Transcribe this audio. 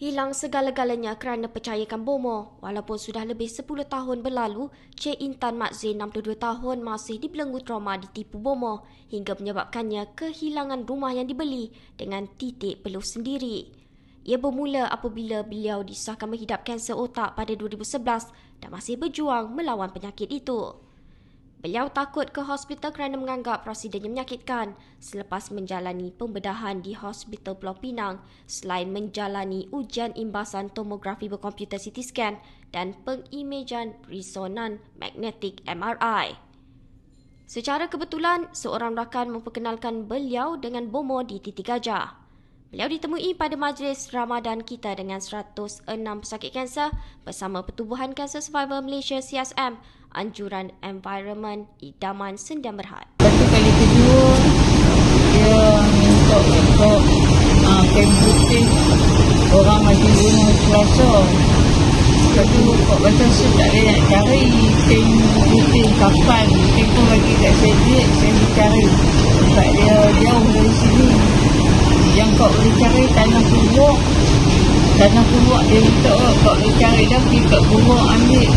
Hilang segala-galanya kerana percayakan bomo. Walaupun sudah lebih 10 tahun berlalu, Cik Intan Mak Zain 62 tahun masih dibelenggu trauma ditipu bomo hingga menyebabkannya kehilangan rumah yang dibeli dengan titik peluh sendiri. Ia bermula apabila beliau disahkan menghidap kanser otak pada 2011 dan masih berjuang melawan penyakit itu. Beliau takut ke hospital kerana menganggap prosidennya menyakitkan selepas menjalani pembedahan di Hospital Pulau Pinang selain menjalani ujian imbasan tomografi berkomputer CT scan dan pengimejan resonan magnetik MRI. Secara kebetulan, seorang rakan memperkenalkan beliau dengan bomo di Titi Gajah. Beliau ditemui pada majlis Ramadan kita dengan 106 pesakit kanser bersama Pertubuhan Kanser Survivor Malaysia CSM, Anjuran Environment Idaman Sendian Berhad. Lepas kali kedua dia minta untuk uh, kain putih orang mati bunuh Selasa. Lepas tu kok baca saya tak boleh nak cari putih kapan. Tempoh bagi kat duit saya cari. Kau boleh cari tanah kubur. Tanah kubur dia minta oh, kau boleh cari dah kat kubur ambil.